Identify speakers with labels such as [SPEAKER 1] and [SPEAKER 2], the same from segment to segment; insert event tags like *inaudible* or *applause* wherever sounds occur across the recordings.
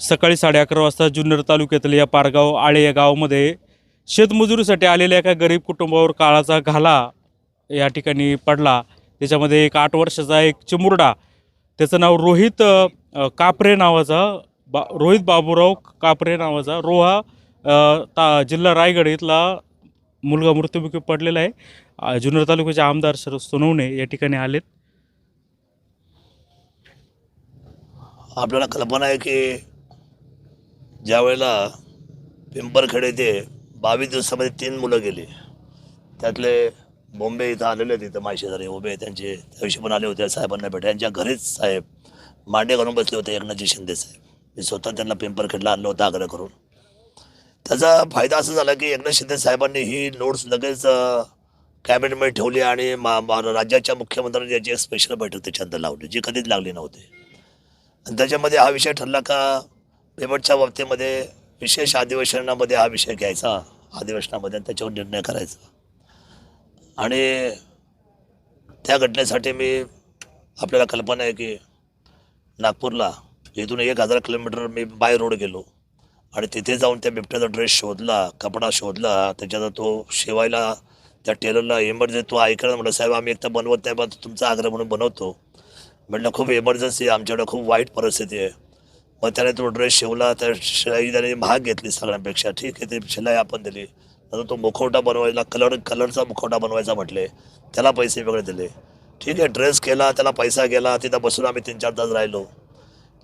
[SPEAKER 1] सकाळी साडे अकरा वाजता जुन्नर तालुक्यातील या पारगाव आळे या गावामध्ये शेतमजुरीसाठी आलेल्या एका गरीब कुटुंबावर काळाचा घाला या ठिकाणी पडला. त्याच्यामध्ये एक आठ वर्षाचा एक चिमुरडा त्याचं नाव रोहित कापरे नावाचा बा रोहित बाबूराव कापरे नावाचा रोहा ता जिल्हा रायगड इथला मुलगा मृत्युमुखी पडलेला आहे. जुन्नर तालुक्याचे आमदार शरद सोनवणे या ठिकाणी आलेत.
[SPEAKER 2] आपल्याला कल्पना आहे की ज्या वेळेला पिंपरखेडे ते बावीस दिवसामध्ये तीन मुलं गेली त्यातले बॉम्बे इथं आलेले आहेत इथं मायशेजारी उभे त्यांचे त्या दिवशी पण आले होते साहेबांना भेटा यांच्या घरीच साहेब मांडे घालून बसले होते एकनाथजी शिंदे साहेब. मी स्वतः त्यांना पिंपरखेडला आणलं होतं आग्रह करून. त्याचा फायदा असा झाला की एकनाथ शिंदे साहेबांनी ही नोट्स लगेच कॅबिनेटमध्ये ठेवली आणि मा राज्याच्या मुख्यमंत्र्यांनी याची एक स्पेशल बैठक त्याच्यानंतर लावली जी कधीच लागली नव्हती. आणि त्याच्यामध्ये हा विषय ठरला का पेमेंटच्या बाबतीमध्ये विशेष अधिवेशनामध्ये हा विषय घ्यायचा. अधिवेशनामध्ये त्याच्यावर निर्णय करायचा. आणि त्या घटनेसाठी मी आपल्याला कल्पना आहे की नागपूरला इथून एक हजार किलोमीटर मी बाय रोड गेलो. आणि तिथे जाऊन त्या बिबट्याचा ड्रेस शोधला कपडा शोधला त्याच्यात तो शिवायला त्या टेलरला इमर्जन्सी तो ऐकलं म्हटलं साहेब आम्ही एकदा बनवत नाही पण तुमचा आग्रह म्हणून बनवतो. म्हटलं खूप इमर्जन्सी आहे आमच्याकडे खूप वाईट परिस्थिती आहे. मग त्याने तो ड्रेस शिवला त्या शिलाई त्याने महाग घेतली सगळ्यांपेक्षा. ठीक आहे ते शिलाई आपण दिली. नंतर तो मुखवटा बनवायला कलर कलरचा मुखवटा बनवायचा म्हटले. त्याला पैसे वेगळे दिले. ठीक आहे ड्रेस केला त्याला पैसा गेला तिथं बसून आम्ही तीन चार तास राहिलो.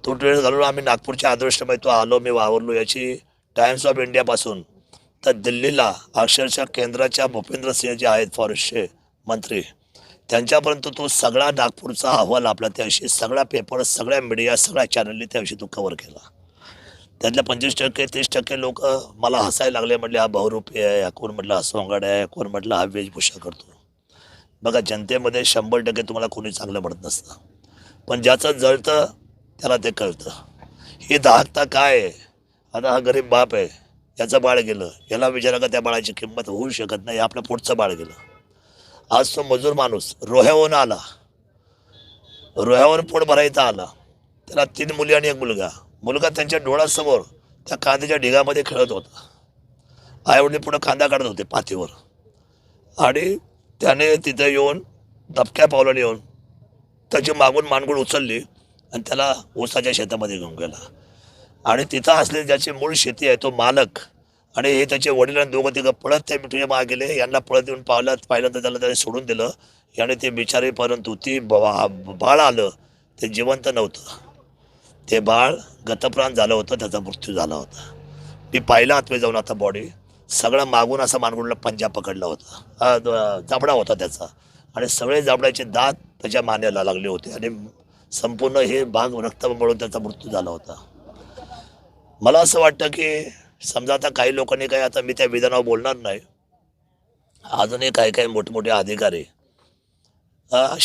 [SPEAKER 2] तो ड्रेस घालून आम्ही नागपूरच्या अधिवेशनामध्ये तो आलो मी वावरलो. याची टाइम्स ऑफ इंडियापासून तर दिल्लीला अक्षरशः केंद्राच्या भूपेंद्र सिंह जे आहेत फॉरेस्टचे मंत्री. त्यांच्यापर्यंत तो सगळा नागपूरचा अहवाल आपला त्याविषयी सगळा पेपर सगळ्या मीडिया सगळ्या चॅनलनी त्याविषयी तो कवर केला. त्यातल्या पंचवीस टक्के तीस टक्के लोक मला हसायला लागले म्हटले हा बहुरूपी आहे हा कोण म्हटलं हा सोंगाड आहे कोण म्हटलं हा वेशभूषा करतो. बघा जनतेमध्ये शंभर टक्के तुम्हाला कोणी चांगलं म्हणत नसतं. पण ज्याचं जळतं त्याला ते कळतं. ही दाहकता काय? आहे आता हा गरीब बाप आहे याचं बाळ गेलं. याला विचारा का त्या बाळाची किंमत होऊ शकत नाही आपलं पुढचं बाळ गेलं. आज तो मजूर माणूस रोह्यावरून आला. रोह्यावरून पोट भरायचा आला. त्याला तीन मुली आणि एक मुलगा. मुलगा त्यांच्या डोळ्यासमोर त्या कांद्याच्या ढिगामध्ये खेळत होता. आईवडील पुढं कांदा काढत होते पातीवर. आणि त्याने तिथं येऊन दबक्या पावलाने येऊन त्याची मागून मानगुड उचलली आणि त्याला ऊसाच्या शेतामध्ये घेऊन गेला. आणि तिथं असलेली ज्याची मूळ शेती आहे तो मालक आणि हे त्याचे वडील आणि दोघं तिघं पळत त्या बिटूच्या मागे गेले. यांना पळत येऊन पावलं पाहिलं तर त्याला त्याने सोडून दिलं. याने ते बिचारे परंतु ती बा बाळ आलं. ते जिवंत नव्हतं. ते बाळ गतप्राण झालं होतं. त्याचा मृत्यू झाला होता. मी पाहिलं आतमध्ये जाऊन आता बॉडी सगळं मागून असा मानगुडला पंजा पकडला होता. जाबडा होता त्याचा. आणि सगळे जाबड्याचे दात त्याच्या मानेला लागले होते. आणि संपूर्ण हे भाग रक्त मिळून त्याचा मृत्यू झाला होता. मला असं वाटतं की समजा आता काही लोकांनी काही आता मी त्या विधानावर बोलणार नाही. अजूनही काही काही मोठमोठे अधिकारी अ,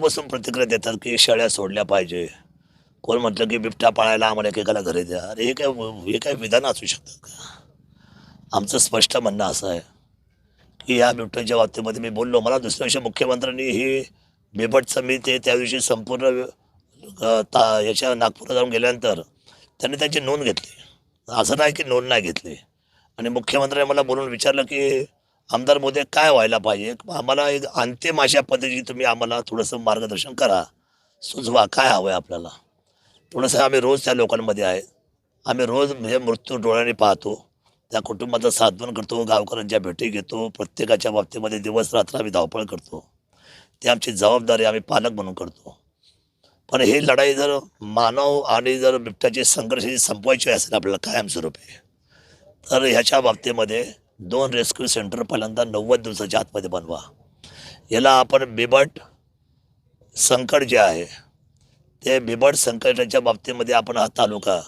[SPEAKER 2] बसून प्रतिक्रिया देतात की शेळ्या सोडल्या पाहिजे. कोण म्हटलं की बिबट्या पाळायला आम्हाला एकेकाला घरी द्या. अरे हे काय हे काय विधान असू शकतात का? आमचं स्पष्ट म्हणणं असं आहे की या बिबट्याच्या बाबतीमध्ये मी बोललो. मला दुसऱ्या दिवशी मुख्यमंत्र्यांनी ही बिबट मी ते त्या दिवशी संपूर्ण ता याच्या नागपूरला जाऊन गेल्यानंतर त्यांनी त्याची नोंद घेतली. असं नाही की नोंद नाही घेतली. आणि मुख्यमंत्र्यांनी मला बोलून विचारलं की आमदार मोदी काय व्हायला पाहिजे? आम्हाला एक अंतिम अशा पद्धतीची तुम्ही आम्हाला थोडंसं मार्गदर्शन करा. सुचवा काय हवं आहे आपल्याला? थोडंसं आम्ही रोज त्या लोकांमध्ये आहे. आम्ही रोज म्हणजे मृत्यू डोळ्याने पाहतो. त्या कुटुंबाचं साधवण करतो गावकऱ्यांच्या भेटी घेतो प्रत्येकाच्या बाबतीमध्ये दिवस रात्र आम्ही धावपळ करतो. ती आमची जबाबदारी आम्ही पालक म्हणून करतो. पण ही लढाई जर मानव आणि जर बिबट्याची संघर्ष संपवायची असेल आपल्याला कायमस्वरूपी तर ह्याच्या बाबतीमध्ये दोन रेस्क्यू सेंटर पहिल्यांदा नव्वद दिवसाच्या आतमध्ये बनवा. याला आपण बिबट संकट जे आहे ते बिबट संकटाच्या बाबतीमध्ये आपण हा तालुका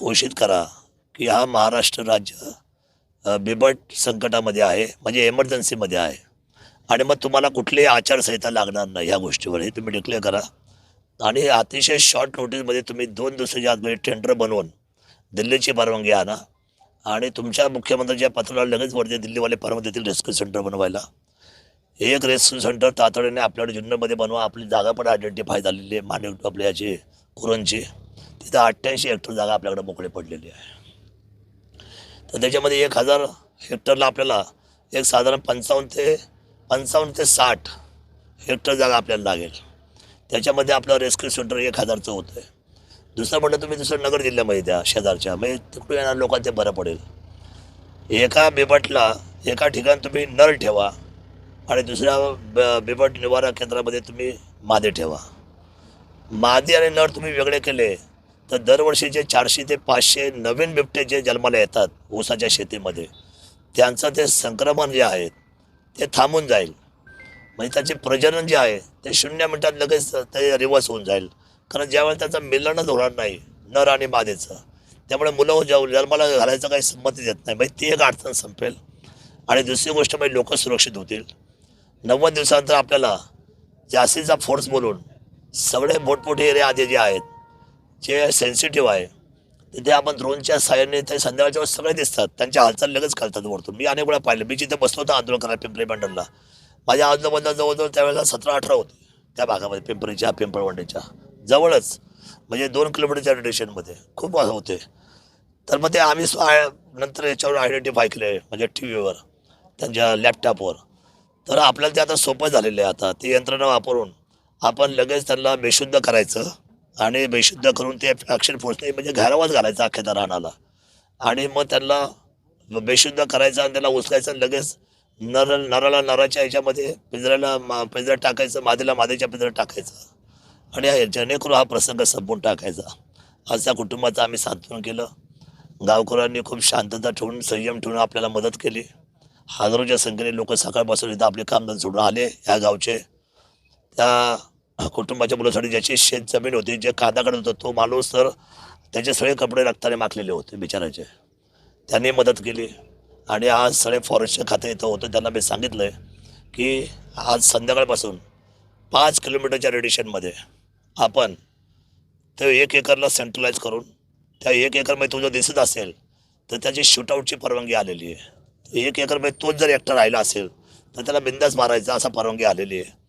[SPEAKER 2] घोषित करा की हा महाराष्ट्र राज्य बिबट संकटामध्ये आहे म्हणजे एमर्जन्सीमध्ये आहे. आणि मग तुम्हाला कुठलीही आचारसंहिता लागणार नाही ह्या गोष्टीवर. हे तुम्ही डिक्लेअर करा. आणि अतिशय शॉर्ट नोटीसमध्ये तुम्ही दोन दिवसाच्या आतमध्ये म्हणजे टेंडर बनवून दिल्लीची परवानगी आणा. आणि तुमच्या मुख्यमंत्र्यांच्या पत्राला लगेच वरती दिल्लीवाले परवानगी देतील रेस्क्यू सेंटर बनवायला. एक रेस्क्यू सेंटर तातडीने आपल्याकडे जुन्नरमध्ये बनवा. आपली जागा पण आयडेंटिफाय झालेली आहे. मानव आपल्या याची कुरणची तिथं अठ्ठ्याऐंशी हेक्टर जागा आपल्याकडे मोकळी पडलेली आहे. तर त्याच्यामध्ये एक हजार हेक्टरला आपल्याला एक साधारण पंचावन्न ते पंचावन्न ते साठ हेक्टर जागा आपल्याला लागेल. त्याच्यामध्ये आपलं रेस्क्यू सेंटर एक हजारचं होतं आहे दुसरं म्हणलं तुम्ही दुसरं नगर जिल्ह्यामध्ये द्या शेजारच्या. म्हणजे तिकडून येणाऱ्या लोकांना ते बरं पडेल. एका बिबटला एका ठिकाणी तुम्ही नर ठेवा आणि दुसऱ्या ब- बिबट निवारा केंद्रामध्ये तुम्ही मादे ठेवा. मादी आणि नर तुम्ही वेगळे केले तर दरवर्षी जे चारशे ते पाचशे नवीन बिबटे जे जन्माला येतात ऊसाच्या शेतीमध्ये त्यांचं ते संक्रमण जे आहे ते थांबून जाईल. म्हणजे त्याचे प्रजनन जे आहे ते शून्य मिनिटात लगेच ते रिवर्स होऊन जाईल. कारण ज्यावेळेला त्याचं मिलनच होणार नाही नर आणि मादेचं त्यामुळे मुलं हो जेव्हा जन्माला घालायचं काही संमती देत नाही. म्हणजे ती एक अडचण संपेल. आणि दुसरी गोष्ट म्हणजे लोक सुरक्षित होतील. नव्वद दिवसानंतर आपल्याला जास्तीचा फोर्स बोलून सगळे मोठमोठे एरिया आधी जे आहेत जे सेन्सिटिव्ह आहे तिथे आपण ड्रोनच्या साह्याने ते संध्याकाळच्या वेळेस सगळे दिसतात. त्यांच्या हालचाल लगेच कळतात वरतून. मी अनेक वेळा पाहिलं. मी जिथे बसलो होतो आंदोलन करायला पिंपरी मंडलला. माझ्या आजोबांना जवळजवळ त्यावेळेला सतरा अठरा होते. त्या भागामध्ये पिंपरीच्या पिंपळवंडीच्या. जवळच. म्हणजे दोन किलोमीटरच्या रेडिएशनमध्ये खूप असं होते. तर मग ते आम्ही स्व- नंतर याच्यावर आयडेंटिफाय केले. म्हणजे टी व्हीवर त्यांच्या लॅपटॉपवर तर आपल्याला ते आता सोपं झालेलं आहे आता. ती यंत्रणा वापरून आपण लगेच त्यांना बेशुद्ध करायचं. आणि बेशुद्ध करून ते अक्षर पोचणे म्हणजे घरावाच घालायचा अख्ख्या त्या रानाला आणि मग त्यांना बेशुद्ध करायचं आणि त्याला उचलायचं आणि लगेच नर नराला नराच्या ह्याच्यामध्ये पिंजऱ्याला मा पिंजऱ्यात टाकायचं मादीला मादीच्या पिंजऱ्यात टाकायचं. आणि जेणेकरून हा प्रसंग संपून टाकायचा. आज त्या कुटुंबाचं आम्ही सांत्वन केलं. गावकऱ्यांनी खूप शांतता ठेवून संयम ठेवून आपल्याला मदत केली. हजारोच्या संख्येने लोक सकाळपासून इथं आपले कामधंदे सोडून आले या गावचे. त्या कुटुंबाच्या मुलासाठी ज्याची शेत जमीन होती जे कादा काढत होता तो माणूस तर त्याचे सगळे कपडे रक्ताने माखलेले होते बिचाराचे. त्यांनी मदत केली. आणि आज सगळे फॉरेस्टचे खाते इथं होतं. त्यांना मी सांगितलं आहे की आज संध्याकाळपासून पाच किलोमीटरच्या रेडिशनमध्ये आपण ते एक एकरला सेंट्रलाइज करून त्या एक एकरमध्ये तो जर दिसत असेल तर त्याची शूटआउटची परवानगी आलेली आहे. एक एकरमध्ये तोच जर एकटा राहिला असेल तर त्याला बिंदास मारायचा असा परवानगी आलेली आहे.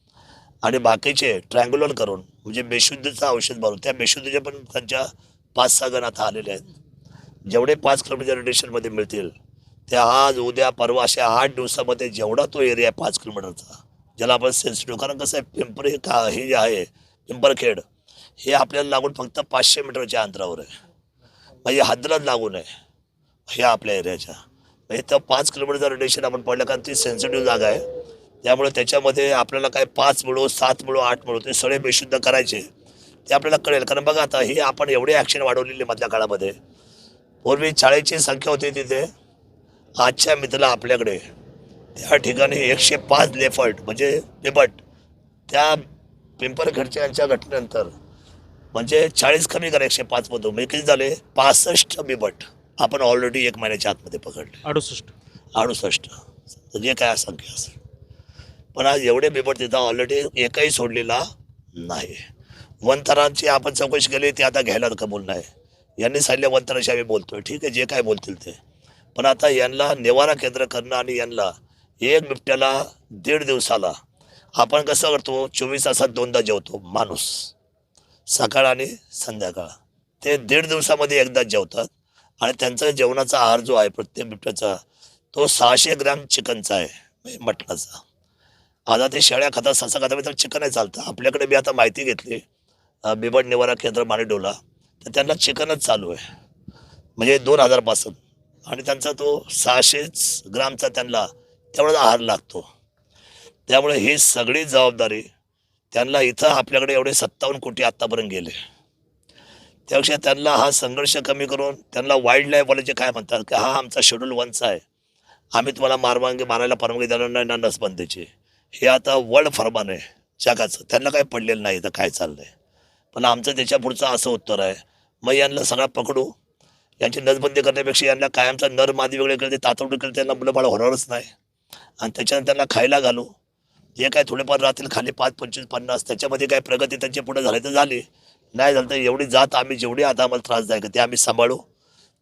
[SPEAKER 2] आणि बाकीचे ट्रँग्युलर करून म्हणजे बेशुद्धीचं औषध भरून त्या बेशुद्धीचे पण त्यांच्या पाच सहा गण आता आलेले आहेत. जेवढे पाच किलोमीटर रेडिएशनमध्ये मिळतील त्या आज उद्या परवा अशा आठ दिवसामध्ये जेवढा तो एरिया आहे पाच किलोमीटरचा ज्याला आपण सेन्सिटिव्ह कारण कसं आहे पिंपरी का हे जे आहे पिंपरखेड हे आपल्याला लागून फक्त पाचशे मीटरच्या अंतरावर आहे. म्हणजे हद्दलाच लागून आहे ह्या आपल्या एरियाच्या म्हणजे तर पाच किलोमीटरचं रेडिएशन आपण पडलं कारण ती सेन्सिटिव्ह जागा आहे. त्यामुळे त्याच्यामध्ये आपल्याला काय पाच मिळो सात मिळो आठ मिळो ते सगळे बेशुद्ध करायचे. ते आपल्याला कळेल. कारण बघा आता हे आपण एवढे ॲक्शन वाढवलेली मधल्या काळामध्ये. पूर्वी चाळीसची संख्या होती तिथे. आजच्या मित्राला आपल्याकडे. त्या ठिकाणी एकशे पाच लेफर्ट म्हणजे बिबट त्या पिंपरखेडच्या यांच्या घटनेनंतर. म्हणजे चाळीस कमी करा एकशे पाचमधून म्हणजे किती झाले? पासष्ट बिबट. आपण ऑलरेडी एक महिन्याच्या आतमध्ये पकडले.
[SPEAKER 1] अडुसष्ट.
[SPEAKER 2] अडुसष्ट. जे काय संख्या असेल. पण आज एवढे बिबट तिथं ऑलरेडी एकही सोडलेला नाही. वनतरांची आपण चौकशी केली ती आता घ्यायला कबूल नाही. यांनी सांगितलं वंतराशी आम्ही बोलतोय. ठीक आहे जे काय बोलतील ते. पण आता यांना निवारा केंद्र करणं आणि यांना एक बिबट्याला दीड दिवसाला आपण कसं करतो? चोवीस तासात दोनदा जेवतो माणूस. सकाळ आणि संध्याकाळ. ते दीड दिवसामध्ये एकदा जेवतात आणि त्यांचा जेवणाचा आहार जो आहे प्रत्येक बिबट्याचा तो सहाशे ग्रॅम चिकनचा आहे म्हणजे मटणाचा. आता ते शेळ्या खातात ससा खातात तर चिकन चालतं. आपल्याकडे मी आता माहिती घेतली. बिबट निवारा केंद्र मानेडोला तर त्यांना चिकनच चालू आहे. म्हणजे दोन हजारपासून. आणि त्यांचा तो सहाशेच ग्रामचा त्यांना तेवढा आहार लागतो. त्यामुळे ही सगळी जबाबदारी त्यांना इथं आपल्याकडे एवढे सत्तावन्न कोटी आत्तापर्यंत गेले. त्यापेक्षा त्यांना हा संघर्ष कमी करून त्यांना वाईल्ड लाईफवाले काय म्हणतात की हा आमचा शेड्यूल वनचा आहे. आम्ही तुम्हाला मारवांगी मारायला परवानगी देणार नाही ना नसबंदीची. हे आता वर्ल्ड फरमान आहे. जगाचं. त्यांना काही पडलेलं नाही तर काय चाललंय. पण आमचं त्याच्या पुढचं असं उत्तर आहे. मग यांना सगळा पकडू. यांची नसबंदी करण्यापेक्षा यांना कायमचा नर मादी वेगळे केले तातडून केलं त्यांना मुलंबाळ होणारच नाही. आणि त्याच्यानंतर त्यांना खायला घालू. जे काय थोडेफार राहतील खाली पाच पंचवीस पन्नास त्याच्यामध्ये काय प्रगती त्यांची पुढे झाली तर झाली. नाही झालं तर एवढी जात आम्ही जेवढी आता आम्हाला त्रासदायक ते आम्ही सांभाळू.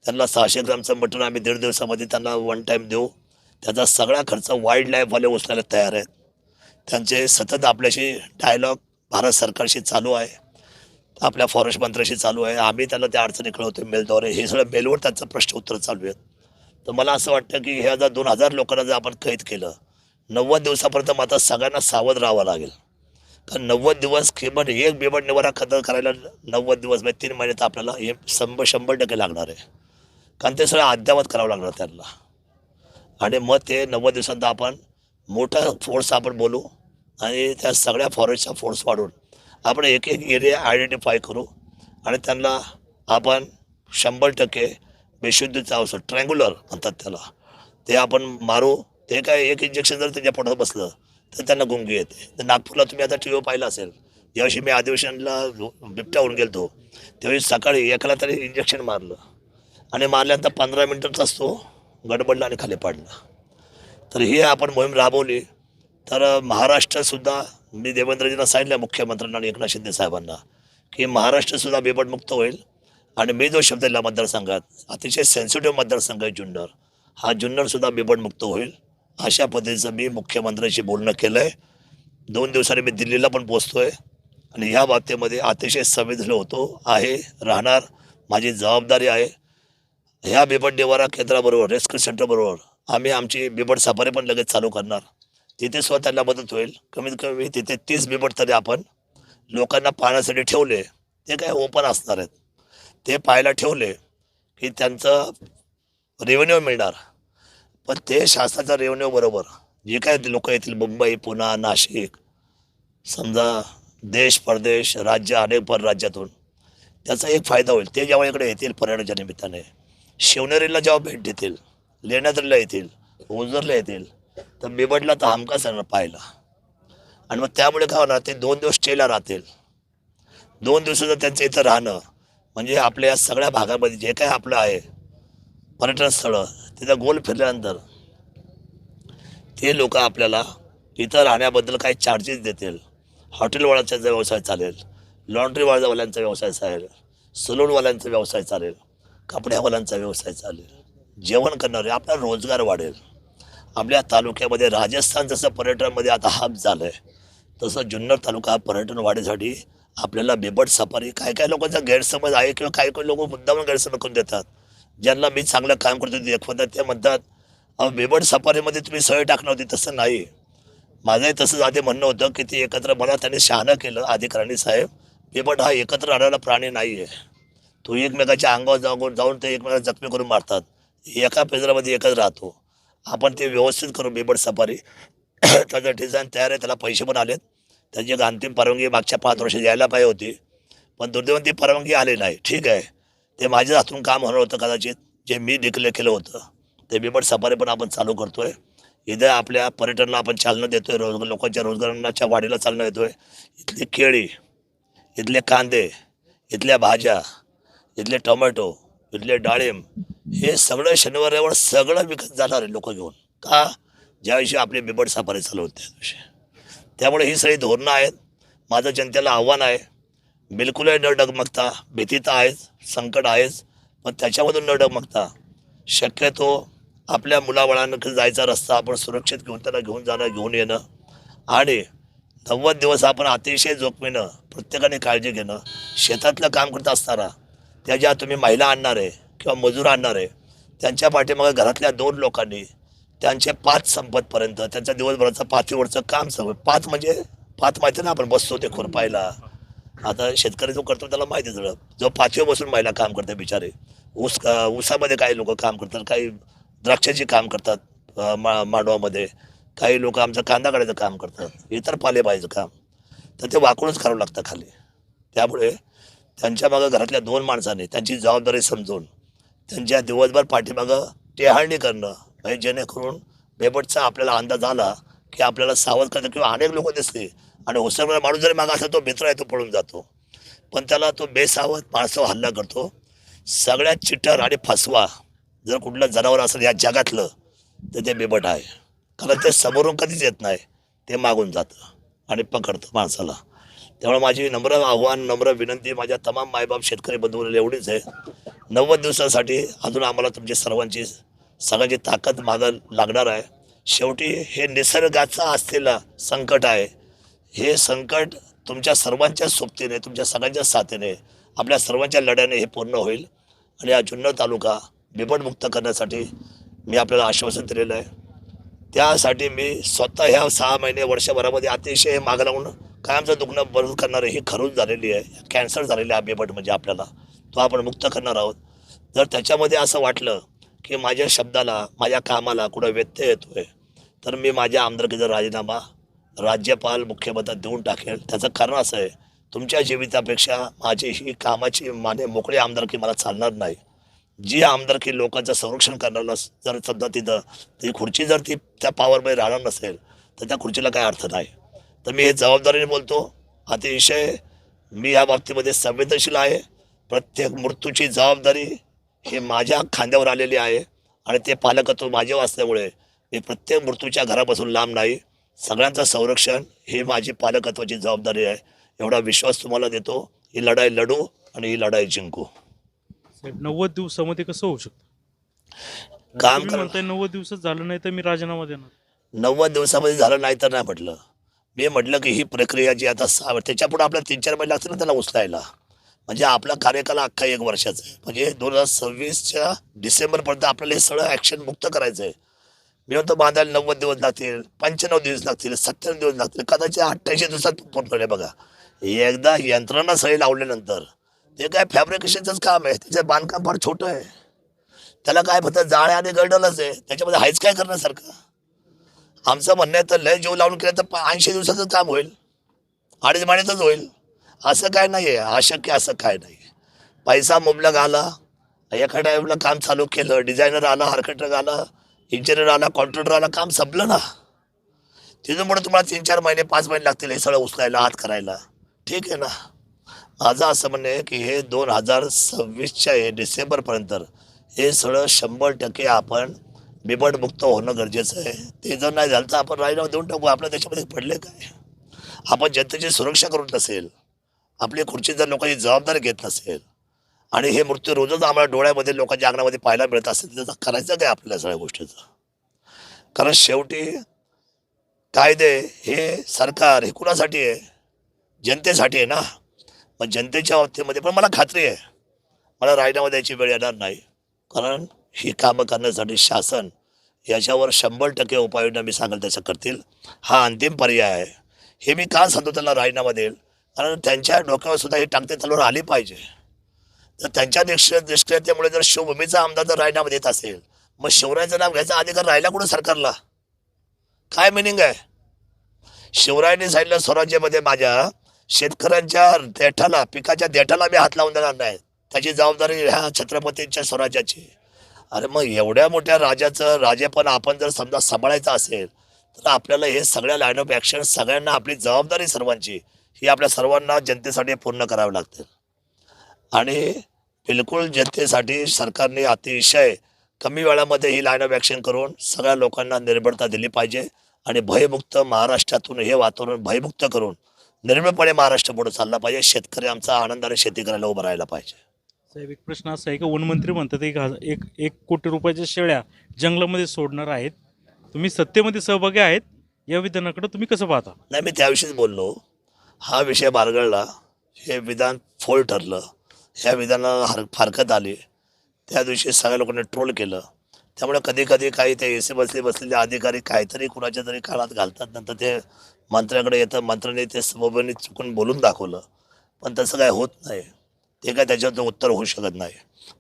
[SPEAKER 2] त्यांना सहाशे ग्रामचं मटण आम्ही दीड दिवसामध्ये त्यांना वन टाईम देऊ. त्याचा सगळा खर्च वाईल्ड लाईफवाले उचलायला तयार आहेत. त्यांचे सतत आपल्याशी डायलॉग भारत सरकारशी चालू आहे. आपल्या फॉरेस्ट मंत्र्याशी चालू आहे. आम्ही त्याला त्या अडचणी कळवतो मेलद्वारे हे सगळं मेलवर त्यांचं प्रश्न उत्तर चालू आहेत. तर मला असं वाटतं की ह्या जर दोन हजार लोकांना जर आपण कैद केलं नव्वद दिवसापर्यंत मात्र सगळ्यांना सावध राहावं लागेल. कारण नव्वद दिवस किमान एक बिबट निवारा खतर करायला नव्वद दिवस म्हणजे तीन महिने तर आपल्याला हे शंभर शंभर टक्के लागणार आहे. कारण ते सगळं अद्यावत करावं लागणार त्यांना. आणि मग ते नव्वद दिवसांत आपण मोठा फोर्स आपण बोलू आणि त्या सगळ्या फॉरेस्टचा फोर्स वाढून आपण एक एक एरिया आयडेंटिफाय करू आणि त्यांना आपण शंभर टक्के बेशुद्धीचा औषध ट्रँग्युलर म्हणतात त्याला. ते आपण मारू. ते काय एक इंजेक्शन जर त्याच्या पोटात बसलं तर त्यांना गुंगी येते. तर नागपूरला तुम्ही आता टी व्ही पाहिला असेल यावर्षी मी अधिवेशनला बिबट्याहून गेलतो. त्यावेळी सकाळी एकाला तरी इंजेक्शन मारलं. आणि मारल्यानंतर पंधरा मिनटाचा असतो गडबडला आणि खाली पाडला. तर ही आपण मोहीम राबवली. तर महाराष्ट्रसुद्धा मी देवेंद्रजींना सांगितलं मुख्यमंत्र्यांना आणि एकनाथ शिंदे साहेबांना की महाराष्ट्रसुद्धा बिबटमुक्त होईल. आणि मी जो शब्द दिला मतदारसंघात अतिशय सेन्सिटिव्ह मतदारसंघ आहे जुन्नर. हा जुन्नरसुद्धा बिबटमुक्त होईल. अशा पद्धतीचं मी मुख्यमंत्र्यांशी बोलणं केलं आहे दोन दिवसांनी मी दिल्लीला पण पोचतो आहे आणि ह्या बाबतीमध्ये अतिशय संवेदनशील होतो आहे राहणार. माझी जबाबदारी आहे. ह्या बेपट निवारा केंद्राबरोबर रेस्क्यू सेंटरबरोबर आम्ही आमची बिबट सफारी पण लगेच चालू करणार. तिथे सुद्धा त्यांना मदत होईल. कमीत कमी तिथे तीस बिबट तरी आपण लोकांना पाहण्यासाठी ठेवले. ते काय ओपन असणार आहेत. ते पाहायला ठेवले की त्यांचं रेव्हेन्यू मिळणार. पण ते शासनाचा रेव्हेन्यू बरोबर. जे काय लोक येतील मुंबई पुणा नाशिक समजा देश परदेश राज्य अनेक पर राज्यातून त्याचा एक फायदा होईल. ते जेव्हा इकडे येतील पर्यटनाच्या निमित्ताने. शिवनेरीला जेव्हा भेट देतील लेण्याद्रीला येतील ओझरला येतील. तर बिबडला तर हमखास पाहिला पाहायला. आणि मग त्यामुळे काय होणार ते दोन दिवस स्टेला राहतील. दोन दिवसाचं त्यांचं इथं राहणं म्हणजे आपल्या या सगळ्या भागामध्ये जे काय आपलं आहे पर्यटन स्थळं तिथं गोल फिरल्यानंतर ते लोक आपल्याला इथं राहण्याबद्दल काही चार्जेस देतील. हॉटेलवाल्याचा व्यवसाय चालेल लॉन्ड्रीवाल्यांचा व्यवसाय चालेल सलूनवाल्यांचा व्यवसाय चालेल कपड्यावाल्यांचा व्यवसाय चालेल. जेवण करणारे आपला रोजगार वाढेल. आपल्या तालुक्यामध्ये राजस्थान जसं पर्यटनमध्ये आता हाप झालं आहे तसं जुन्नर तालुका हा पर्यटन वाढीसाठी आपल्याला बिबट सफारी काय काय लोकांचा गैरसमज आहे किंवा काही काही लोक मुद्दामून गैरसमज करून देतात. ज्यांना मी चांगलं काम करतो ते म्हणतात ते म्हणतात अहो बिबट सफारीमध्ये तुम्ही सवय टाकणार होती. तसं नाही. माझंही तसंच आधी म्हणणं होतं की ते एकत्र मला त्यांनी शहाणं केलं अधिकाऱ्यांनी साहेब. बिबट हा एकत्र राहणारा प्राणी नाही आहे तो एकमेकाच्या अंगावर जाऊन जाऊन ते एकमेकाला जखमी करून मारतात. एका पिंजऱ्यामध्ये एकच राहतो. आपण ते व्यवस्थित करू बिबट सफारी *clears throat* त्याचं डिझाईन तयार आहे त्याला पैसे पण आलेत. त्याची एक अंतिम परवानगी मागच्या पाच वर्ष यायला पाहिजे होती. पण दुर्दैवान ती परवानगी आली नाही. ठीक आहे. ते माझ्या हातून काम होणार होतं कदाचित. जे मी डिक्लेअर केलं होतं. ते बिबट सफारी पण आपण चालू करतोय. इथं आपल्या पर्यटनाला आपण चालना देतोय. रोजगार लोकांच्या रोजगारांच्या वाढीला चालना देतोय. इथली केळी इथले कांदे इथल्या भाज्या इथले टोमॅटो इथले डाळिंब हे सगळं शनिवार रविवार सगळं विकत जाणार आहे लोक घेऊन. का? ज्याविषयी आपली बिबट सफारी चालू होते त्या दिवशी त्यामुळे ही सगळी धोरणं आहेत. माझं जनतेला आव्हान आहे. बिलकुलही न डगमगता भीती तर आहेच संकट आहेच पण त्याच्यामधून न डगमगता शक्यतो आपल्या मुलाबाळांकडे जायचा रस्ता आपण सुरक्षित घेऊन त्यांना घेऊन जाणं घेऊन येणं आणि नव्वद दिवस आपण अतिशय जोखमीनं प्रत्येकाने काळजी घेणं शेतातलं काम करत असताना त्या ज्या तुम्ही महिला आणणार आहे किंवा मजूर आणणार आहे त्यांच्या पाठीमागे घरातल्या दोन लोकांनी त्यांचे पाच संपतपर्यंत त्यांच्या दिवसभराचं पाचवीवरचं काम सगळं पाच म्हणजे पाच माहिती ना आपण बसतो ते खुरपायला. आता शेतकरी जो करतो त्याला माहिती सगळं. जो पाचवी बसून महिला काम करते बिचारे. ऊस ऊसामध्ये काही लोक काम करतात काही द्राक्षाची काम करतात मा मांडवामध्ये. काही लोक आमचं कांदा काढायचं काम करतात इतर पालेभाजीचं काम. तर ते वाकूनच करावं लागतं खाली. त्यामुळे त्यांच्या मागं घरातल्या दोन माणसांनी त्यांची जबाबदारी समजून त्यांच्या दिवसभर पाठीमागं टेहाळणी करणं म्हणजे जेणेकरून बेबटचा आपल्याला अंदाज आला की आपल्याला सावध करतं किंवा अनेक लोक दिसते आणि ओसरणारा माणूस जरी मागा असेल तो मित्र आहे तो पळून जातो. पण त्याला तो बेसावध माणसावर हल्ला करतो. सगळ्यात चिटर आणि फसवा जर कुठलं जनावर असेल या जगातलं तर ते बिबट आहे. कारण ते समोरून कधीच येत नाही. ते मागून जातं आणि पकडतं माणसाला. त्यामुळे माझी नम्र आव्हान नम्र विनंती माझ्या तमाम मायबाप शेतकरी बंधूंना एवढीच आहे. नव्वद दिवसासाठी अजून आम्हाला तुमची सर्वांची सगळ्यांची ताकद मागं लागणार आहे. शेवटी हे निसर्गाचा असलेला संकट आहे. हे संकट तुमच्या सर्वांच्या सोबतीने तुमच्या सगळ्यांच्या साथीने आपल्या सर्वांच्या लढ्याने हे पूर्ण होईल. आणि हा जुन्नर तालुका बिबटमुक्त करण्यासाठी मी आपल्याला आश्वासन दिलेलं आहे. त्यासाठी मी स्वतः ह्या सहा महिने वर्षभरामध्ये अतिशय मागं लावून कायमचं दुखणं बरं करणारे ही खरूच झालेली आहे. कॅन्सर झालेली आहे बेबट म्हणजे आपल्याला. तो आपण मुक्त करणार आहोत. जर त्याच्यामध्ये असं वाटलं की माझ्या शब्दाला माझ्या कामाला कुठं व्यत्यय येतो आहे तर मी माझ्या आमदारकीचा राजीनामा राज्यपाल मुख्यमंत्री देऊन टाकेल. त्याचं कारण असं आहे तुमच्या जीवितापेक्षा माझी ही कामाची माने मोकळी आमदारकी मला चालणार नाही. जी आमदारकी लोकांचं संरक्षण करणार नस जर समजा तिथं ती खुर्ची जर ती त्या पावरमध्ये राहणार नसेल तर त्या खुर्चीला काय अर्थ नाही. तर मी हे जबाबदारीने बोलतो. अतिशय मी या बाबतीमध्ये संवेदनशील आहे. प्रत्येक मृत्यूची जबाबदारी ही माझ्या खांद्यावर आलेली आहे आणि ते पालकत्व माझे असल्यामुळे मी प्रत्येक मृत्यूच्या घरापासून लांब नाही. सगळ्यांचं संरक्षण ही माझी पालकत्वाची जबाबदारी आहे. एवढा विश्वास तुम्हाला देतो. ही लढाई लढू आणि ही लढाई जिंकू.
[SPEAKER 1] नव्वद दिवसामध्ये कसं होऊ शकतं?
[SPEAKER 2] काम
[SPEAKER 1] तुम्ही
[SPEAKER 2] करा.
[SPEAKER 1] म्हणताय नव्वद दिवसात झालं नाही तर मी राजीनामा देणार.
[SPEAKER 2] नव्वद दिवसामध्ये झालं नाही तर नाही म्हटलं. मी म्हटलं की ही प्रक्रिया जी आता सहा त्याच्यापुढे आपल्याला तीन चार महिने लागतील ना त्याला उचलायला. म्हणजे आपला कार्यकाल अख्खा एक वर्षाचा आहे. म्हणजे दोन हजार सव्वीसच्या डिसेंबरपर्यंत आपल्याला हे सगळं ॲक्शन मुक्त करायचं आहे. मी म्हणतो बांधायला नव्वद दिवस लागतील पंच्याण्णव दिवस लागतील सत्त्याण्णव दिवस लागतील कदाचित अठ्ठ्याऐंशी दिवसात पूर्ण बघा. एकदा यंत्रणा सही लावल्यानंतर ते काय फॅब्रिकेशनचंच काम आहे. त्याचं बांधकाम फार छोटं आहे. त्याला काय फक्त जाळ्या आणि गर्डलच आहे. त्याच्यामध्ये हायच काय करण्यासारखं? आमचं म्हणणं आहे तर लय जीव लावून केलं तर ऐंशी दिवसाचं काम होईल. अडीच महिन्यातच होईल. असं काय नाही आहे अशक्य असं काय नाही पैसा मुबलक आला. एका टाईमला काम चालू केलं. डिझायनर आला आर्किटेक्ट आला इंजिनियर आला कॉन्ट्रॅक्टर आला काम संपलं ना. त्याच्यामुळे तुम्हाला तीन चार महिने पाच महिने लागतील हे सगळं उचलायला हात करायला. ठीक आहे ना? माझं असं म्हणणं आहे की हे दोन हजार सव्वीसच्या हे डिसेंबरपर्यंत हे सगळं शंभर टक्के आपण बिबटमुक्त होणं गरजेचं आहे. ते जर नाही झालं तर आपण राजीनामा देऊन टाकू. आपल्या त्याच्यामध्ये पडले काय? आपण जनतेची सुरक्षा करत नसेल आपली खुर्ची जर लोकांची जबाबदारी घेत नसेल आणि हे मृत्यू रोजच आम्हाला डोळ्यामध्ये लोकांच्या अंगणामध्ये पाहायला मिळत असेल तर करायचं काय आपल्या सगळ्या गोष्टीचं? कारण शेवटी कायदे हे सरकार हे कुणासाठी आहे? जनतेसाठी आहे ना? मग जनतेच्या बाबतीमध्ये पण मला खात्री आहे. मला राजीनामा द्यायची वेळ येणार नाही. कारण ही कामं करण्यासाठी शासन याच्यावर शंभर टक्के उपाययोजना मी सांगेल त्याचं करतील. हा अंतिम पर्याय आहे. हे मी का सांगतो त्यांना राजीनामा देईल? कारण त्यांच्या डोक्यावर सुद्धा ही टांगते तलवार आली पाहिजे. तर त्यांच्या निष्क्रिय निष्क्रियतेमुळे जर शिवभूमीचा आमदार जर राजीनामा देत असेल मग शिवरायाचं नाव घ्यायचा अधिकार राहिला कुठं सरकारला? काय मिनिंग आहे? शिवरायांनी सांगितलं स्वराज्यामध्ये माझ्या शेतकऱ्यांच्या देठाला पिकाच्या देठाला मी हात लावून देणार नाही. त्याची जबाबदारी ह्या छत्रपतींच्या स्वराज्याची. अरे मग एवढ्या मोठ्या राजाचं राजेपण आपण जर समजा सांभाळायचं असेल तर आपल्याला हे सगळ्या लाईन ऑफ ॲक्शन सगळ्यांना आपली जबाबदारी सर्वांची ही आपल्या सर्वांना जनतेसाठी पूर्ण करावी लागते. आणि बिलकुल जनतेसाठी सरकारने अतिशय कमी वेळामध्ये ही लाईन ऑफ ॲक्शन करून सगळ्या लोकांना निर्भरता दिली पाहिजे आणि भयमुक्त महाराष्ट्रातून हे वातावरण भयमुक्त करून निर्मळपणे महाराष्ट्र पुढे चालला पाहिजे. शेतकरी आमचा आनंदाने शेती करायला उभं राहायला पाहिजे.
[SPEAKER 1] साहेब एक प्रश्न असा आहे की वनमंत्री म्हणतात एक हजार एक एक कोटी रुपयाच्या शेळ्या जंगलामध्ये सोडणार आहेत. तुम्ही सत्तेमध्ये सहभागी आहेत. या विधानाकडे तुम्ही कसं पाहता?
[SPEAKER 2] नाही मी त्याविषयीच बोललो. हा विषय बारगळला. हे विधान फोल ठरलं. ह्या विधानाला हर फारकत आली. त्या दिवशी सगळ्या लोकांनी ट्रोल केलं. त्यामुळे कधी कधी काही ते एसी बसले बसलेले अधिकारी काहीतरी कुणाच्या तरी काळात घालतात. नंतर ते मंत्र्याकडे येतं. मंत्र्याने ते सबोबीने चुकून बोलून दाखवलं. पण तसं काय होत नाही. ते काय त्याच्यावर उत्तर होऊ शकत नाही.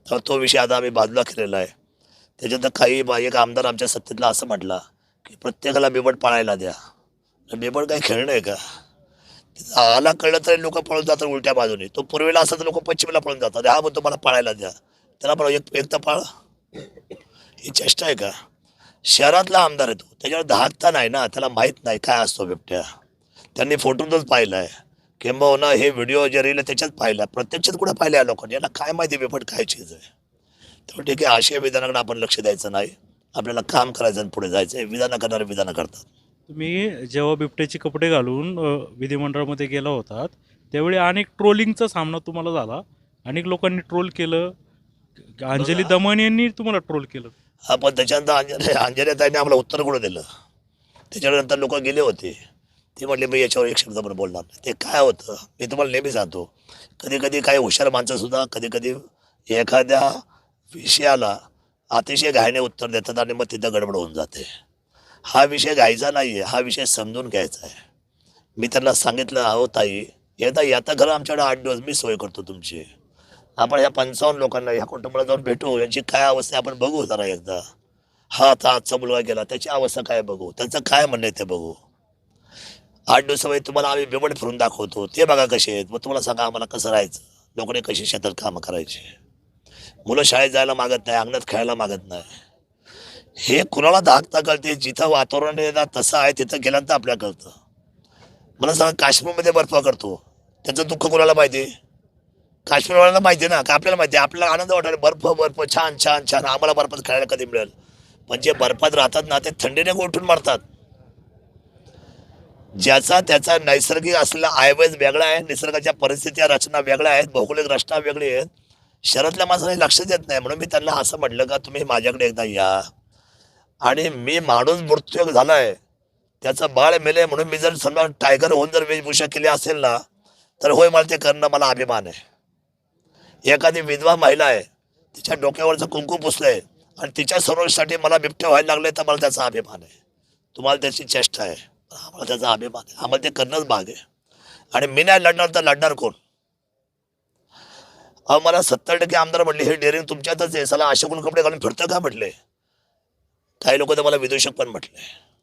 [SPEAKER 2] तर तो विषय आता आम्ही बाजूला केलेला आहे. त्याच्यात काही बा- एक आमदार आमच्या सत्तेतला असं म्हटला की प्रत्येकाला बिबट पाळायला द्या. बिबट काही खेळणं आहे का? आला कळलं तरी लोक पळून जातात उलट्या बाजूने. तो पूर्वेला असं तर लोक पश्चिमेला पळून जातात. हा म्हणतो मला पाळायला द्या. त्याला पण एक एकदा तर पाळ. ही चेष्टा आहे का? शहरातला आमदार आहे तो. त्याच्यावर धाकता नाही ना. त्याला माहीत नाही काय असतो बिबट्या. त्यांनी फोटोतच पाहिलं आहे किंबहुना हे व्हिडिओ जे रील त्याच्यात पाहिलं. प्रत्यक्षात कुठं पाहिलं या लोकांनी? याला काय माहिती बिबट काय चीज आहे? तेव्हा ठीक आहे आशय विधानाकडे आपण लक्ष द्यायचं नाही. आपल्याला काम करायचं आणि पुढे जायचं आहे. विधानं करणारे विधानं करतात.
[SPEAKER 1] तुम्ही जेव्हा बिबट्याचे कपडे घालून अ, विधिमंडळामध्ये गेला होतात त्यावेळी अनेक ट्रोलिंगचा सामना तुम्हाला झाला. अनेक लोकांनी ट्रोल केलं. अंजली दमन यांनी तुम्हाला ट्रोल केलं.
[SPEAKER 2] हा पण त्याच्यानंतर अंजने अंजनेताईने आम्हाला उत्तर कुठं दिलं? त्याच्यानंतर लोक गेले होते. ती म्हटली मी याच्यावर एक शब्द पण बोलणार नाही. ते काय होतं? मी तुम्हाला नेहमी सांगतो कधी कधी काही हुशार माणसंसुद्धा कधी कधी एखाद्या विषयाला अतिशय घाईने उत्तर देतात आणि मग तिथं गडबड होऊन जाते. हा विषय घ्यायचा नाही आहे हा विषय समजून घ्यायचा आहे. मी त्यांना सांगितलं अहो ताई येता येता खरं आमच्याकडे आठ दिवस मी सोय करतो तुमची. आपण ह्या पंचावन्न लोकांना ह्या कुटुंबाला जाऊन भेटू यांची काय अवस्था आहे आपण बघू जरा एकदा. हा आता आजचा मुलगा गेला त्याची अवस्था काय बघू? त्याचं काय म्हणणं आहे ते बघू. आठ दिवसामध्ये तुम्हाला आम्ही बिबट फिरून दाखवतो. ते बघा कसे आहेत. मग तुम्हाला सांगा आम्हाला कसं राहायचं. लोकांनी कशी शेतात कामं करायची मुलं शाळेत जायला मागत नाही अंगणात खेळायला मागत नाही. हे कुणाला धाकता कळते जिथं वातावरण येतात तसं आहे तिथं गेल्यानंतर आपल्या कळतं. मला सांगा काश्मीरमध्ये बर्फ करतो. त्याचं दुःख कुणाला माहिती? काश्मीरवाल्यांना माहिती आहे ना का आपल्याला माहिती? आहे आपल्याला आनंद वाटायला बर्फ बर्फ छान छान छान. आम्हाला बर्फात खेळायला कधी मिळेल? पण जे बर्फात राहतात ना ते थंडीने गोठून मारतात. ज्याचा त्याचा नैसर्गिक असलेला आयवज वेगळा आहे निसर्गाच्या परिस्थिती रचना वेगळ्या आहेत भौगोलिक रचना वेगळी आहेत. शहरातल्या माणसाने लक्ष देत नाही म्हणून मी त्यांना असं म्हटलं का तुम्ही माझ्याकडे एकदा या. आणि मी माणूस मृत्यू आहे त्याचं बाळ मेले म्हणून मी जर समजा टायगर होऊन जर वेशभूषा केली असेल ना तर होय मला ते करणं मला अभिमान आहे. एखादी विधवा महिला आहे तिच्या डोक्यावरचं कुंकू पुसलंय आणि तिच्या सर्वसाठी मला बिबट्या व्हायला लागले तर मला त्याचा अभिमान आहे. तुम्हाला त्याची चेष्टा आहे. आम्हाला त्याचा अभिमान आहे आम्हाला ते करणंच भाग आहे आणि मी नाही लढणार तर लढणार कोण? अहो मला सत्तर टक्के आमदार म्हटले हे डेअरिंग तुमच्यातच आहे. सला अशा कोण कपडे घालून फिरतं का? म्हटले काही लोक तर मला विदूषक पण म्हटले.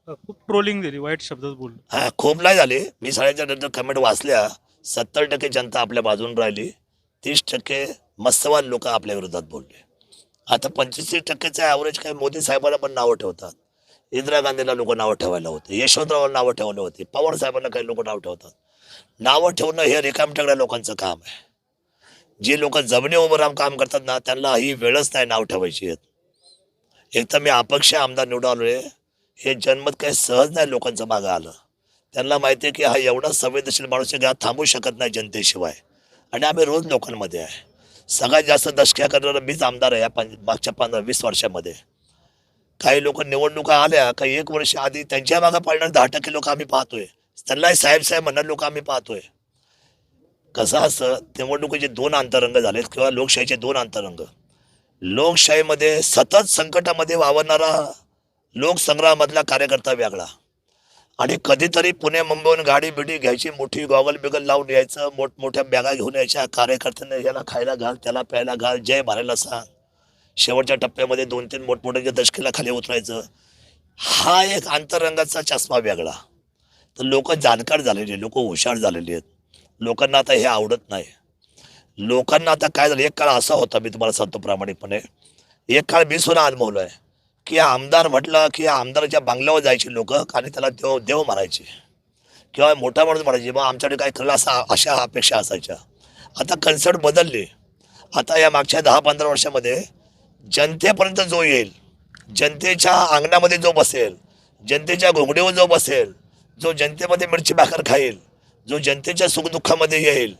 [SPEAKER 1] खूप ट्रोलिंग दिली वाईट शब्दात बोललो.
[SPEAKER 2] हा खूप नाही झाले. मी सगळ्यांच्या नंतर कमेंट वाचल्या. सत्तर टक्के जनता आपल्या बाजून राहिली. तीस टक्के मस्तवान लोक आपल्या विरोधात बोलले. आता पंचवीस टक्केचं ॲव्हरेज काय मोदी साहेबांना पण नावं ठेवतात. इंदिरा गांधीला लोक नावं ठेवायला होते. यशवंतरावला नावं ठेवलं होते. पवार साहेबांना काही लोक नाव ठेवतात. नावं ठेवणं हे रिकामटेकड्या लोकांचं काम आहे. जे लोक जमिनी उभं राहून काम करतात ना त्यांना ही वेळच नाही नाव ठेवायची आहेत. एक तर मी अपक्ष आमदार निवडून आलोय. हे जन्मत काही सहज नाही लोकांचं मागं आलं. त्यांना माहिती आहे की हा एवढा संवेदनशील माणूस आहे हा थांबू शकत नाही जनतेशिवाय. आणि आम्ही रोज लोकांमध्ये आहे. सगळ्यात जास्त दशक्या करणारा मीच आमदार आहे या मागच्या पंधरा वीस वर्षामध्ये. काही लोक निवडणुका आल्या काही एक वर्ष आधी त्यांच्या मागे पडणार दहा टक्के लोक आम्ही पाहतोय. त्यांनाही साहेब साहेब म्हणणार लोक आम्ही पाहतोय. कसं असं निवडणुकीचे दोन अंतरंग झालेत किंवा लोकशाहीचे दोन अंतरंग. लोकशाहीमध्ये सतत संकटामध्ये वावरणारा लोकसंग्रहामधला कार्यकर्ता वेगळा. आणि कधीतरी पुणे मुंबईहून गाडी बिडी घ्यायची मोठी गॉगल बिगल लावून यायचं मोठमोठ्या बॅगा घेऊन यायच्या कार्यकर्त्यांना याला खायला घाल त्याला प्यायला घाल जय भरायला सांग शेवटच्या टप्प्यामध्ये दोन तीन मोठमोठ्याच्या दशकेला खाली उतरायचं. हा एक अंतरंगाचा चष्मा वेगळा. तर लोक जाणकार झालेली लोक हुशार झालेली आहेत. लोकांना आता हे आवडत नाही. लोकांना आता काय झालं एक काळ असा होता मी तुम्हाला सांगतो प्रामाणिकपणे. एक काळ मी सुद्धा अनुभवलो आहे की आमदार म्हटलं की आमदाराच्या बंगल्यावर जायचे लोक आणि त्याला देव देव मारायचे. किंवा मोठा माणूस म्हणायचे मग आमच्याकडे काय कळलं असा अशा अपेक्षा असायच्या. आता कन्सर्ट बदलले. आता या मागच्या दहा पंधरा वर्षामध्ये जनतेपर्यंत जो येईल जनतेच्या अंगणामध्ये जो बसेल जनतेच्या घोंगडीवर जो बसेल जो जनतेमध्ये मिरची भाकर खाईल जो जनतेच्या सुखदुःखामध्ये येईल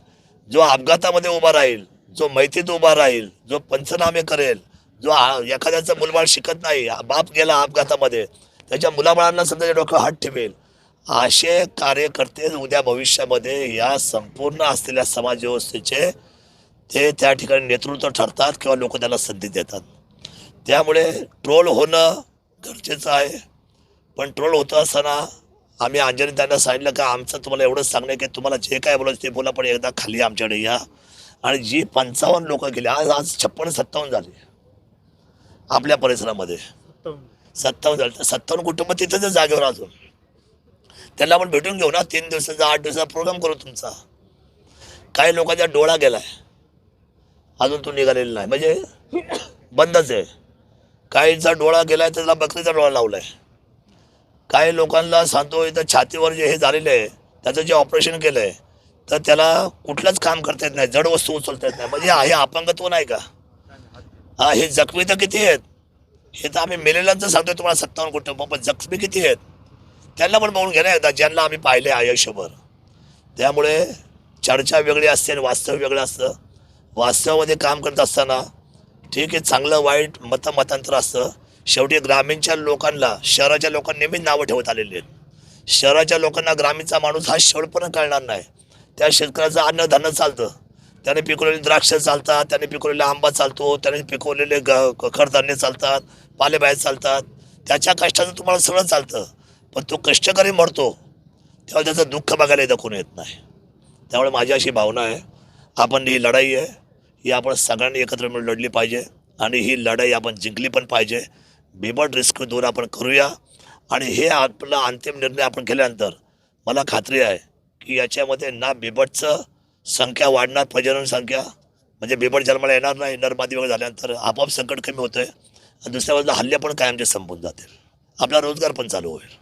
[SPEAKER 2] जो अपघातामध्ये उभा राहील जो मैतीत उभा राहील जो पंचनामे करेल जो एखाद्याचं एखाद्याचा मुलबाळ शिकत नाही बाप गेला अपघातामध्ये त्याच्या मुलाबाळांना समजा डोकं हात ठेवेल. असे कार्यकर्ते उद्या भविष्यामध्ये या संपूर्ण असलेल्या समाजव्यवस्थेचे ते त्या ठिकाणी नेतृत्व ठरतात किंवा लोक त्याला संधी देतात. त्यामुळे ट्रोल होणं गरजेचं आहे. पण ट्रोल होतं असताना आम्ही अंजनी त्यांना सांगितलं का आमचं तुम्हाला एवढंच सांगणं की तुम्हाला जे काय बोलायचं ते बोला पण एकदा खाली आमच्याकडे या. आणि जी पंचावन्न लोक गेली आज आज छप्पन सत्तावन्न झाली. आपल्या परिसरामध्ये. सत्तावन्न झाले. तर सत्तावन्न कुटुंब तिथंच जागेवर अजून. त्यांना आपण भेटून घेऊ ना. तीन दिवसाचा आठ दिवसाचा प्रोग्राम करू तुमचा. काही लोकांचा डोळा गेलाय. अजून तो निघालेला नाही. म्हणजे बंदच आहे. काहींचा डोळा गेलाय आहे त्याला बकरीचा डोळा लावलाय. काही लोकांना सांगतो इथं छातीवर जे हे झालेलं आहे त्याचं जे ऑपरेशन केलं आहे तर त्याला कुठलंच काम करता येत नाही. जड वस्तू उचलता येत नाही. म्हणजे हे अपंगत्व नाही का? हा हे जखमी तर किती आहेत? हे तर आम्ही मेलेल्यांचं सांगतोय तुम्हाला सत्तावन्न कुटुंब पण जखमी किती आहेत? त्यांना पण बघून घ्या एकदा ज्यांना आम्ही पाहिले आयुष्यभर. त्यामुळे चर्चा वेगळी असते आणि वास्तव वेगळं असतं. वास्तवामध्ये काम करत असताना ठीक आहे चांगलं वाईट मतमतांतर असतं. शेवटी ग्रामीणच्या लोकांना शहराच्या लोकांना नेहमी नावं ठेवत आलेली आहेत. शहराच्या लोकांना ग्रामीणचा माणूस हा शेवटपर्यंत कळणार नाही. त्या शेतकऱ्याचं अन्नधान्य चालतं. त्याने पिकवलेले द्राक्ष चालतात त्याने पिकवलेला आंबा चालतो त्याने पिकवलेले ग क- कडधान्य चालतात पालेभाज्या चालतात. त्याच्या कष्टाचं तुम्हाला सगळं चालतं. पण तो कष्टकरी मरतो तेव्हा त्याचं दुःख बघायला दाखवून येत नाही. त्यामुळे माझी अशी भावना आहे आपण ही लढाई आहे ही आपण सगळ्यांनी एकत्र मिळून लढली पाहिजे आणि ही लढाई आपण जिंकली पण पाहिजे. बिबट रिस्क दूर आपण करूया. आणि हे आपला अंतिम निर्णय आपण केल्यानंतर मला खात्री आहे की याच्यामध्ये ना बिबटचं संख्या वाढणार प्रजनन संख्या. म्हणजे बिबट जन्माला येणार नाही नरमादी वगैरे झाल्यानंतर आपोआप संकट कमी होतं आहे आणि दुसऱ्या बाजूला हल्ले पण कायमचे संपून जातील. आपला रोजगार पण चालू होईल.